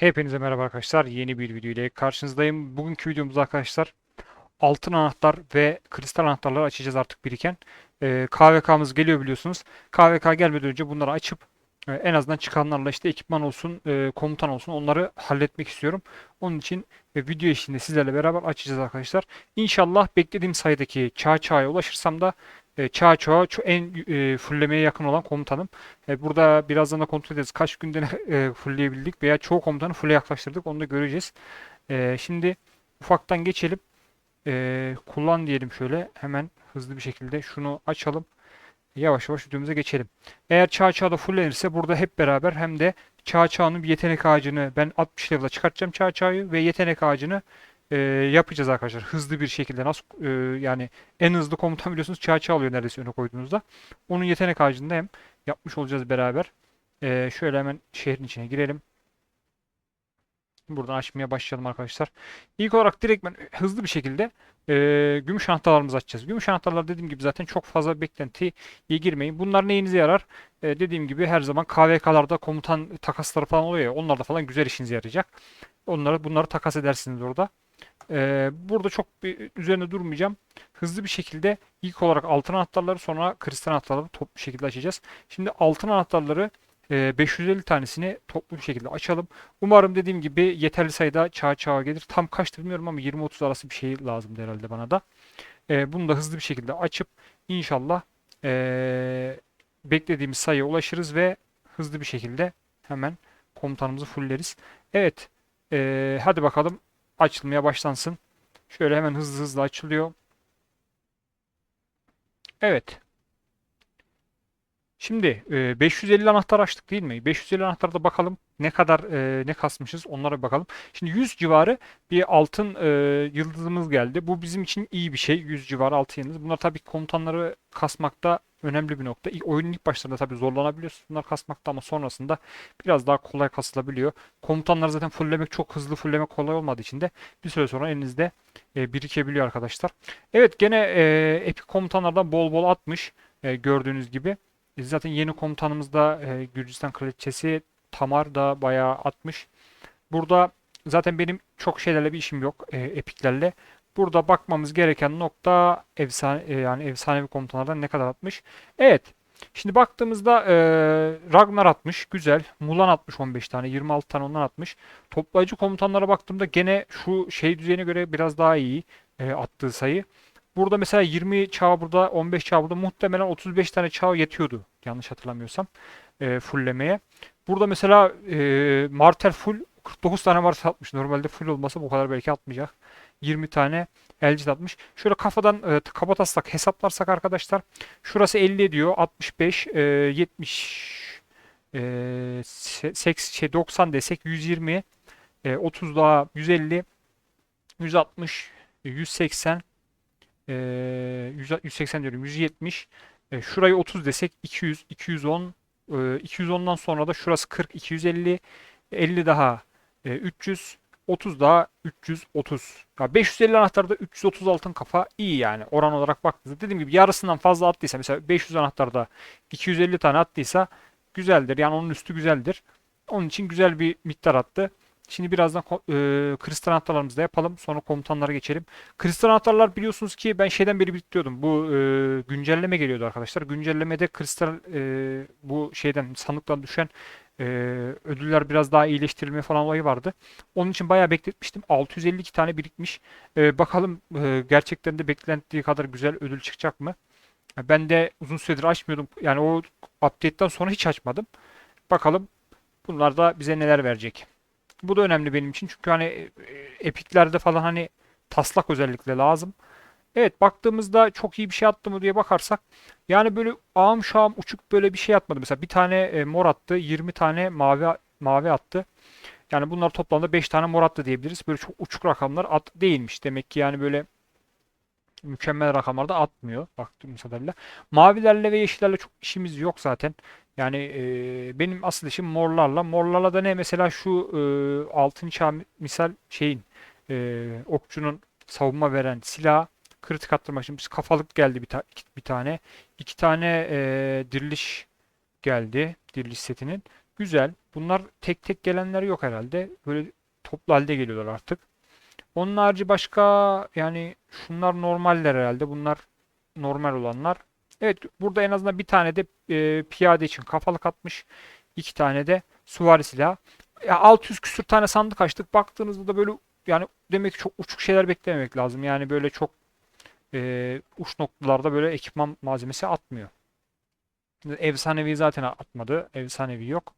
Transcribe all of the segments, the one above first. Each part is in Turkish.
Hepinize merhaba arkadaşlar. Yeni bir video ile karşınızdayım. Bugünkü videomuzda arkadaşlar altın anahtar ve kristal anahtarları açacağız artık biriken. Ee, KVK'mız geliyor biliyorsunuz. KVK gelmeden önce bunları açıp e, en azından çıkanlarla işte ekipman olsun, e, komutan olsun onları halletmek istiyorum. Onun için e, video eşliğinde sizlerle beraber açacağız arkadaşlar. İnşallah beklediğim sayıdaki çağ çağa ulaşırsam da e, çağa şu en e, fullemeye yakın olan komutanım. E, burada birazdan da kontrol edeceğiz. Kaç günde e, fullleyebildik veya çoğu komutanı fulle yaklaştırdık. Onu da göreceğiz. E, şimdi ufaktan geçelim. E, kullan diyelim şöyle. Hemen hızlı bir şekilde şunu açalım. Yavaş yavaş videomuza geçelim. Eğer çağ çağda fullenirse burada hep beraber hem de çağ bir yetenek ağacını ben 60 level'a çıkartacağım çağ ve yetenek ağacını e, yapacağız arkadaşlar. Hızlı bir şekilde nasıl e, yani en hızlı komutan biliyorsunuz çağ çağ alıyor neredeyse öne koyduğunuzda. Onun yetenek ağacını da hem yapmış olacağız beraber. E, şöyle hemen şehrin içine girelim. Buradan açmaya başlayalım arkadaşlar. İlk olarak direkt ben hızlı bir şekilde e, gümüş anahtarlarımızı açacağız. Gümüş anahtarlar dediğim gibi zaten çok fazla beklentiye girmeyin. Bunlar neyinize yarar? E, dediğim gibi her zaman KVK'larda komutan takasları falan oluyor ya onlarda falan güzel işinize yarayacak. Onları bunları takas edersiniz orada. E, burada çok bir üzerine durmayacağım. Hızlı bir şekilde ilk olarak altın anahtarları sonra kristal anahtarları toplu bir şekilde açacağız. Şimdi altın anahtarları e, 550 tanesini toplu bir şekilde açalım. Umarım dediğim gibi yeterli sayıda çağ çağa gelir. Tam kaçtır bilmiyorum ama 20-30 arası bir şey lazım herhalde bana da. E, bunu da hızlı bir şekilde açıp inşallah e, beklediğimiz sayıya ulaşırız ve hızlı bir şekilde hemen komutanımızı fulleriz. Evet. e, hadi bakalım açılmaya başlansın. Şöyle hemen hızlı hızlı açılıyor. Evet. Şimdi e, 550 anahtar açtık değil mi? 550 anahtarda bakalım ne kadar e, ne kasmışız onlara bir bakalım. Şimdi 100 civarı bir altın e, yıldızımız geldi. Bu bizim için iyi bir şey. 100 civarı altın yıldız. Bunlar tabii komutanları kasmakta önemli bir nokta. İlk, oyunun ilk başlarında tabii zorlanabiliyorsunuz bunlar kasmakta ama sonrasında biraz daha kolay kasılabiliyor. Komutanları zaten fulllemek çok hızlı fulllemek kolay olmadığı için de bir süre sonra elinizde e, birikebiliyor arkadaşlar. Evet gene e, epik komutanlardan bol bol atmış e, gördüğünüz gibi. E, Zaten yeni komutanımız da e, Gürcistan Kraliçesi Tamar da bayağı atmış. Burada zaten benim çok şeylerle bir işim yok e, epiklerle. Burada bakmamız gereken nokta efsane e, yani efsanevi komutanlardan ne kadar atmış. Evet. Şimdi baktığımızda e, Ragnar atmış. Güzel. Mulan atmış 15 tane. 26 tane ondan atmış. Toplayıcı komutanlara baktığımda gene şu şey düzeyine göre biraz daha iyi e, attığı sayı. Burada mesela 20 çağ burada 15 çağ burada muhtemelen 35 tane çağ yetiyordu yanlış hatırlamıyorsam e, fulllemeye. Burada mesela e, Martel full 49 tane Martel atmış. Normalde full olmasa bu kadar belki atmayacak. 20 tane Elcid atmış. Şöyle kafadan e, kabataslak hesaplarsak arkadaşlar şurası 50 ediyor. 65 e, 70 e, 80 şey 90 desek 120 e, 30 daha 150 160 180 e, 100 180 diyorum 170 e, şurayı 30 desek 200 210 e, 210'dan sonra da şurası 40 250 50 daha e, 300 30 daha 330. Ya 550 anahtarda 330 altın kafa iyi yani oran olarak baktığınızda. Dediğim gibi yarısından fazla attıysa mesela 500 anahtarda 250 tane attıysa güzeldir. Yani onun üstü güzeldir. Onun için güzel bir miktar attı. Şimdi birazdan e, kristal anahtarlarımızı da yapalım. Sonra komutanlara geçelim. Kristal anahtarlar biliyorsunuz ki ben şeyden beri bekliyordum. Bu e, güncelleme geliyordu arkadaşlar. Güncellemede kristal e, bu şeyden sandıktan düşen e, ödüller biraz daha iyileştirilme falan olayı vardı. Onun için bayağı bekletmiştim. 652 tane birikmiş. E, bakalım e, gerçekten de beklendiği kadar güzel ödül çıkacak mı? Ben de uzun süredir açmıyordum. Yani o update'ten sonra hiç açmadım. Bakalım bunlar da bize neler verecek. Bu da önemli benim için. Çünkü hani e, epiklerde falan hani taslak özellikle lazım. Evet baktığımızda çok iyi bir şey attı mı diye bakarsak yani böyle ağım şağım uçuk böyle bir şey atmadı. Mesela bir tane e, mor attı, 20 tane mavi mavi attı. Yani bunlar toplamda 5 tane mor attı diyebiliriz. Böyle çok uçuk rakamlar at değilmiş. Demek ki yani böyle mükemmel rakamlarda atmıyor baktığımız kadarıyla. Mavilerle ve yeşillerle çok işimiz yok zaten. Yani e, benim asıl işim morlarla. Morlarla da ne? Mesela şu e, altın çağ misal şeyin e, okçunun savunma veren silah kritik attırmak için biz kafalık geldi bir, ta- iki- bir tane. iki tane e, diriliş geldi. Diriliş setinin. Güzel. Bunlar tek tek gelenler yok herhalde. Böyle toplu halde geliyorlar artık. Onun harici başka yani şunlar normaller herhalde. Bunlar normal olanlar. Evet burada en azından bir tane de e, piyade için kafalık atmış. iki tane de süvari silahı. Ya 600 küsür tane sandık açtık. Baktığınızda da böyle yani demek ki çok uçuk şeyler beklememek lazım. Yani böyle çok e, uç noktalarda böyle ekipman malzemesi atmıyor. Efsanevi zaten atmadı. Efsanevi yok.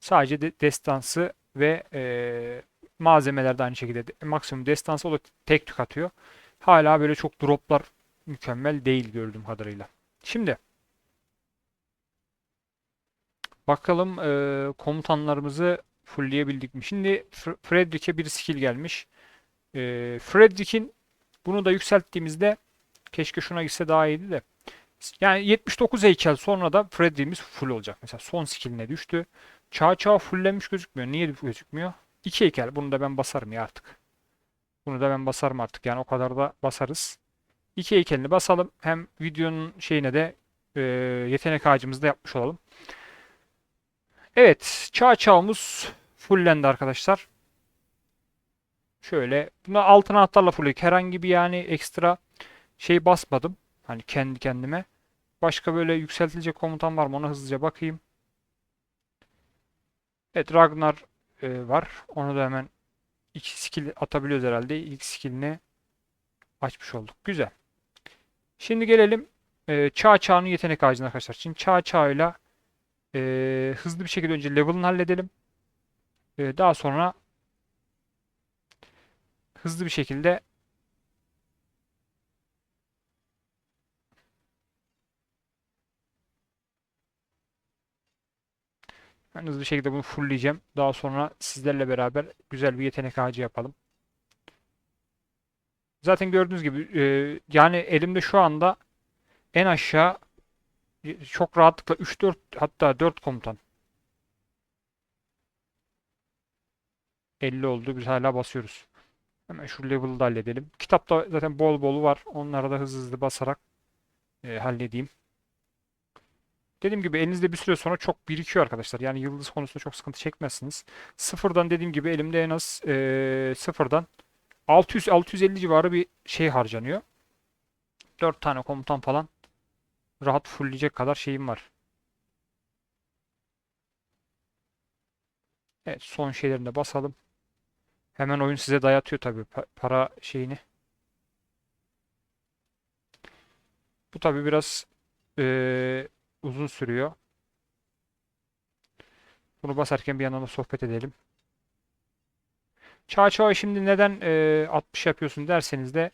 Sadece de destansı ve e, malzemeler de aynı şekilde de- maksimum destansı o da tek tük atıyor. Hala böyle çok droplar mükemmel değil gördüğüm kadarıyla. Şimdi bakalım e, komutanlarımızı fullleyebildik mi? Şimdi Fr- Frederick'e bir skill gelmiş. E, Frederick'in bunu da yükselttiğimizde keşke şuna gitse daha iyiydi de. Yani 79 heykel sonra da Freddy'miz full olacak. Mesela son skilline düştü. Çağ çağ fulllenmiş gözükmüyor. Niye gözükmüyor? 2 heykel. Bunu da ben basarım ya artık. Bunu da ben basarım artık. Yani o kadar da basarız. 2 heykelini basalım. Hem videonun şeyine de e, yetenek ağacımızı da yapmış olalım. Evet. Çağ çağımız fullendi arkadaşlar. Şöyle. Bunu altın anahtarla fullledik. Herhangi bir yani ekstra şey basmadım. Hani kendi kendime. Başka böyle yükseltilecek komutan var mı? Ona hızlıca bakayım. Evet Ragnar e, var. Onu da hemen iki skill atabiliyoruz herhalde. İlk skillini açmış olduk. Güzel. Şimdi gelelim e, Çağ Çağ'ın yetenek ağacına arkadaşlar. Şimdi Çağ Çağ'ıyla e, hızlı bir şekilde önce level'ını halledelim. E, daha sonra hızlı bir şekilde Ben hızlı bir şekilde bunu fullleyeceğim. Daha sonra sizlerle beraber güzel bir yetenek ağacı yapalım. Zaten gördüğünüz gibi e, yani elimde şu anda en aşağı e, çok rahatlıkla 3-4 hatta 4 komutan. 50 oldu. Biz hala basıyoruz. Hemen şu level'ı da halledelim. Kitapta zaten bol bol var. Onları da hızlı hızlı basarak e, halledeyim. Dediğim gibi elinizde bir süre sonra çok birikiyor arkadaşlar. Yani yıldız konusunda çok sıkıntı çekmezsiniz. Sıfırdan dediğim gibi elimde en az eee, sıfırdan 600-650 civarı bir şey harcanıyor. 4 tane komutan falan rahat fullleyecek kadar şeyim var. Evet son şeylerini de basalım. Hemen oyun size dayatıyor tabii pa- para şeyini. Bu tabii biraz eee, uzun sürüyor. Bunu basarken bir yandan da sohbet edelim. Çağ Çağ'ı şimdi neden e, 60 yapıyorsun derseniz de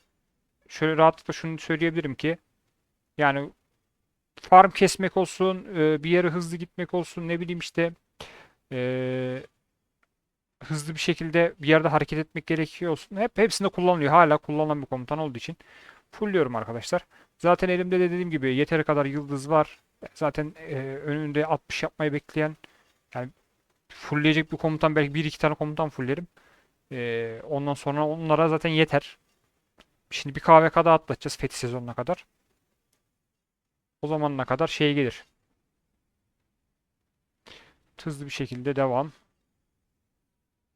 şöyle rahatlıkla şunu söyleyebilirim ki yani farm kesmek olsun, e, bir yere hızlı gitmek olsun, ne bileyim işte e, hızlı bir şekilde bir yerde hareket etmek gerekiyor olsun. Hep hepsinde kullanılıyor. Hala kullanılan bir komutan olduğu için fullüyorum arkadaşlar. Zaten elimde de dediğim gibi yeteri kadar yıldız var. Zaten e, önünde 60 yapmayı bekleyen yani fullleyecek bir komutan belki bir iki tane komutan fulllerim. E, ondan sonra onlara zaten yeter. Şimdi bir KVK daha atlatacağız Fethi sezonuna kadar. O zamanına kadar şey gelir. Hızlı bir şekilde devam.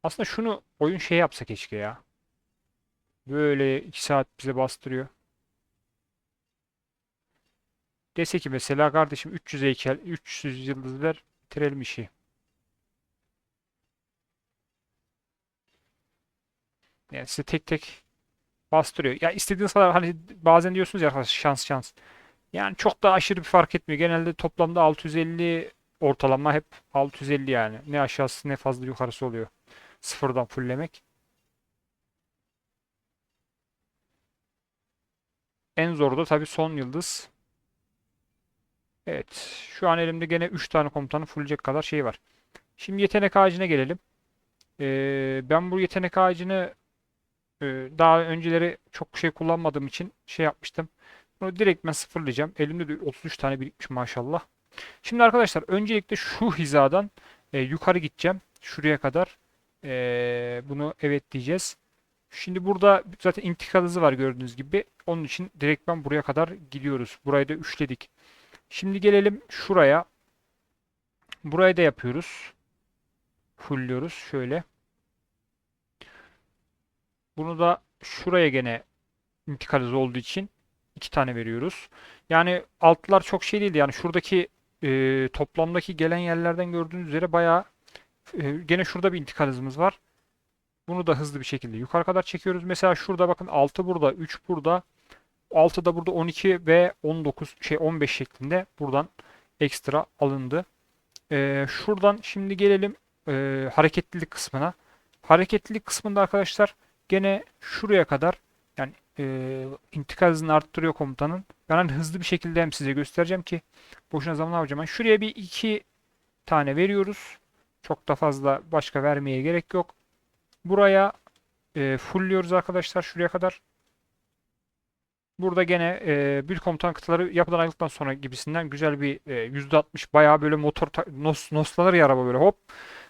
Aslında şunu oyun şey yapsa keşke ya. Böyle 2 saat bize bastırıyor. Dese ki mesela kardeşim 300 heykel, 300 yıldız ver, bitirelim işi. Yani size tek tek bastırıyor. Ya istediğiniz kadar hani bazen diyorsunuz ya şans şans. Yani çok da aşırı bir fark etmiyor. Genelde toplamda 650 ortalama hep 650 yani. Ne aşağısı ne fazla yukarısı oluyor. Sıfırdan fulllemek. En zoru da tabii son yıldız. Evet. Şu an elimde gene 3 tane komutanı fullleyecek kadar şey var. Şimdi yetenek ağacına gelelim. Ee, ben bu yetenek ağacını e, daha önceleri çok şey kullanmadığım için şey yapmıştım. Bunu direkt ben sıfırlayacağım. Elimde de 33 tane birikmiş maşallah. Şimdi arkadaşlar öncelikle şu hizadan e, yukarı gideceğim. Şuraya kadar. E, bunu evet diyeceğiz. Şimdi burada zaten intikal hızı var gördüğünüz gibi. Onun için direkt ben buraya kadar gidiyoruz. Burayı da üçledik. Şimdi gelelim şuraya. Burayı da yapıyoruz. fullliyoruz. Şöyle. Bunu da şuraya gene intikal hızı olduğu için iki tane veriyoruz. Yani altlar çok şey değildi. Yani şuradaki e, toplamdaki gelen yerlerden gördüğünüz üzere bayağı e, gene şurada bir intikal hızımız var. Bunu da hızlı bir şekilde yukarı kadar çekiyoruz. Mesela şurada bakın 6 burada, 3 burada, 6 da burada 12 ve 19 şey 15 şeklinde buradan ekstra alındı. E, şuradan şimdi gelelim e, hareketlilik kısmına. Hareketlilik kısmında arkadaşlar gene şuraya kadar yani e, intikal hızını arttırıyor komutanın. Ben hani hızlı bir şekilde hem size göstereceğim ki boşuna zaman harcamayın. Şuraya bir iki tane veriyoruz. Çok da fazla başka vermeye gerek yok. Buraya e, fullliyoruz arkadaşlar şuraya kadar. Burada gene e, bir komutan kıtaları yapıdan ayrıldıktan sonra gibisinden güzel bir e, %60 bayağı böyle motor nos, noslanır ya araba böyle hop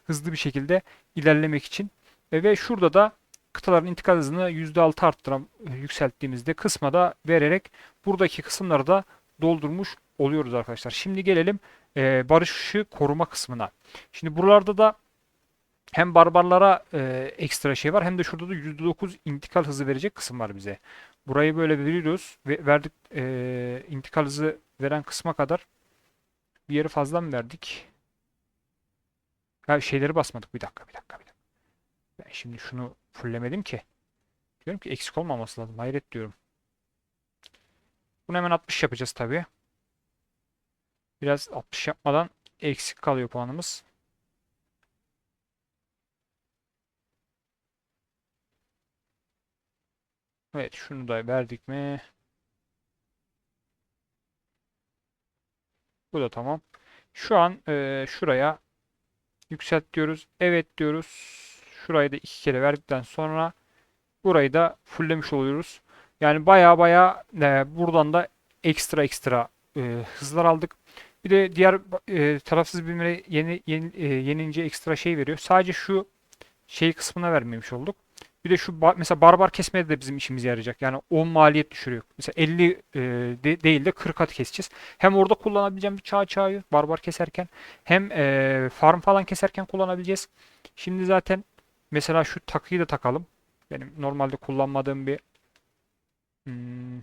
hızlı bir şekilde ilerlemek için. E, ve şurada da kıtaların intikal hızını %6 arttıran e, yükselttiğimizde kısma da vererek buradaki kısımları da doldurmuş oluyoruz arkadaşlar. Şimdi gelelim e, barışı koruma kısmına. Şimdi buralarda da hem barbarlara e, ekstra şey var hem de şurada da %9 intikal hızı verecek kısım var bize. Burayı böyle veriyoruz ve verdik e, intikal hızı veren kısma kadar bir yeri fazla mı verdik? Ya şeyleri basmadık. Bir dakika, bir dakika, bir dakika. Ben şimdi şunu fulllemedim ki. Diyorum ki eksik olmaması lazım. Hayret diyorum. Bunu hemen 60 yapacağız tabii. Biraz 60 yapmadan eksik kalıyor puanımız. Evet şunu da verdik mi? Bu da tamam. Şu an e, şuraya yükselt diyoruz. Evet diyoruz. Şurayı da iki kere verdikten sonra burayı da fulllemiş oluyoruz. Yani baya baya e, buradan da ekstra ekstra e, hızlar aldık. Bir de diğer e, tarafsız birimlere yeni, yeni e, yenince ekstra şey veriyor. Sadece şu şey kısmına vermemiş olduk. Bir de şu ba- mesela barbar kesmede de bizim işimize yarayacak. Yani 10 maliyet düşürüyor. Mesela 50 e, de- değil de 40 at keseceğiz. Hem orada kullanabileceğim bir çağ çağı barbar keserken hem e, farm falan keserken kullanabileceğiz. Şimdi zaten mesela şu takıyı da takalım. Benim normalde kullanmadığım bir hmm,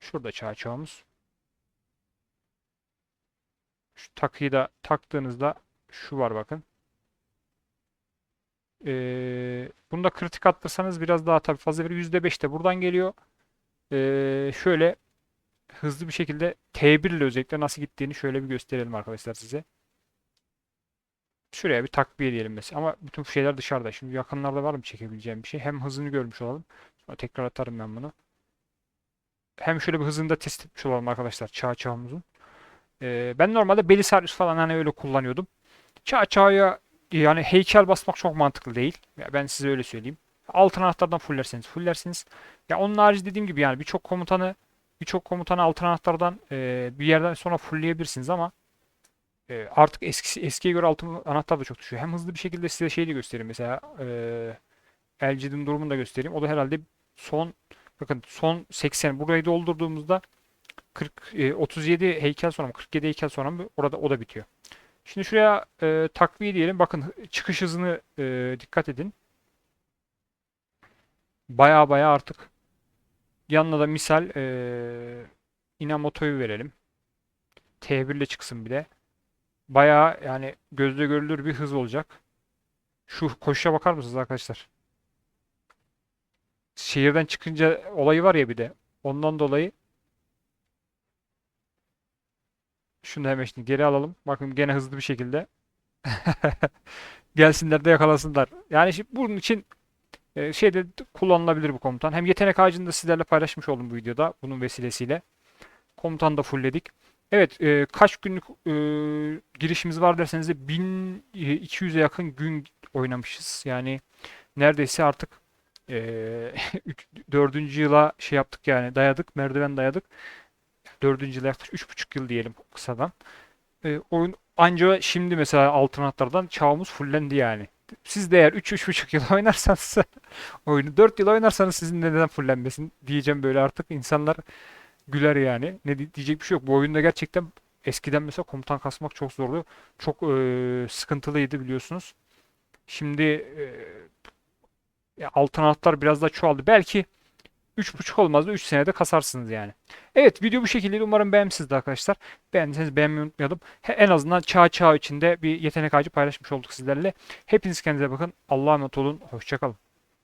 şurada çağ çağımız. Şu takıyı da taktığınızda şu var bakın. Ee, bunu da kritik attırsanız biraz daha tabii fazla verir. %5 de buradan geliyor. Ee, şöyle hızlı bir şekilde T1 ile özellikle nasıl gittiğini şöyle bir gösterelim arkadaşlar size. Şuraya bir takviye diyelim mesela. Ama bütün şeyler dışarıda. Şimdi yakınlarda var mı çekebileceğim bir şey? Hem hızını görmüş olalım. Sonra tekrar atarım ben bunu. Hem şöyle bir hızını da test etmiş olalım arkadaşlar çağ çağımızın. Ee, ben normalde Belisarius falan hani öyle kullanıyordum. Çağ çağ'a yani heykel basmak çok mantıklı değil. Ya ben size öyle söyleyeyim. Altın anahtardan fullerseniz fullersiniz. Ya onun harici dediğim gibi yani birçok komutanı birçok komutanı altın anahtardan e, bir yerden sonra fullleyebilirsiniz ama e, artık eskisi, eskiye göre altın anahtar da çok düşüyor. Hem hızlı bir şekilde size şeyi de göstereyim. Mesela e, LGD'nin durumunu da göstereyim. O da herhalde son bakın son 80 burayı doldurduğumuzda 40 e, 37 heykel sonra mı 47 heykel sonra mı orada o da bitiyor. Şimdi şuraya e, takviye diyelim. Bakın çıkış hızını e, dikkat edin. Baya baya artık yanına da misal e, Inamoto'yu verelim. T1 ile çıksın bir de. Baya yani gözle görülür bir hız olacak. Şu koşuşa bakar mısınız arkadaşlar? Şehirden çıkınca olayı var ya bir de. Ondan dolayı şunu hemen şimdi geri alalım. Bakın gene hızlı bir şekilde. Gelsinler de yakalasınlar. Yani şimdi bunun için e, şeyde kullanılabilir bu komutan. Hem yetenek ağacını da sizlerle paylaşmış oldum bu videoda. Bunun vesilesiyle. Komutanı da fullledik. Evet e, kaç günlük e, girişimiz var derseniz de 1200'e yakın gün oynamışız. Yani neredeyse artık e, 4. yıla şey yaptık yani dayadık. Merdiven dayadık. 4. yıla yaklaşık 3,5 yıl diyelim kısadan. E, oyun anca şimdi mesela altın anahtardan çağımız fullendi yani. Siz de eğer 3-3,5 yıl oynarsanız oyunu 4 yıl oynarsanız sizin de neden fullenmesin diyeceğim böyle artık insanlar güler yani. Ne di- diyecek bir şey yok. Bu oyunda gerçekten eskiden mesela komutan kasmak çok zordu. Çok e, sıkıntılıydı biliyorsunuz. Şimdi e, altın biraz daha çoğaldı. Belki 3.5 olmaz da 3 senede kasarsınız yani. Evet video bu şekilde. Umarım beğenmişsinizdir arkadaşlar. Beğendiyseniz beğenmeyi unutmayalım. En azından çağ çağ içinde bir yetenek ağacı paylaşmış olduk sizlerle. Hepiniz kendinize bakın. Allah'a emanet olun. Hoşçakalın.